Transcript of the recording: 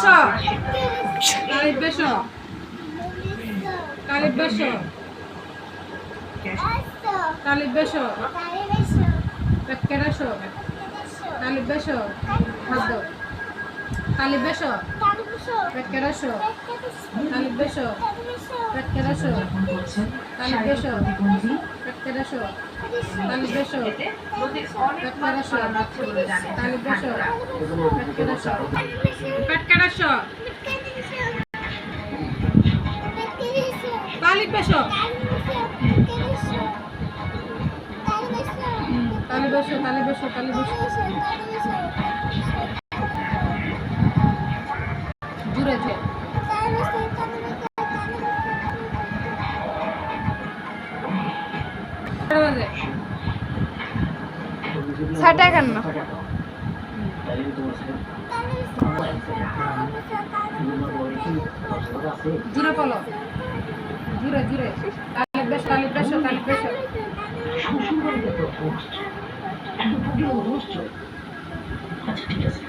স তালিব বেশ। তালিব বেশ। তালিব বেশ। পেটকেরা স তালিব বেশ। খাদ্য তালিব বেশ তালিব বেশ তালিব বেশ তালিব বেশ ষাট টাকা না জুড়ে বলো জুড়ে জুড়ে তালিব বেশ আচ্ছা ঠিক আছে।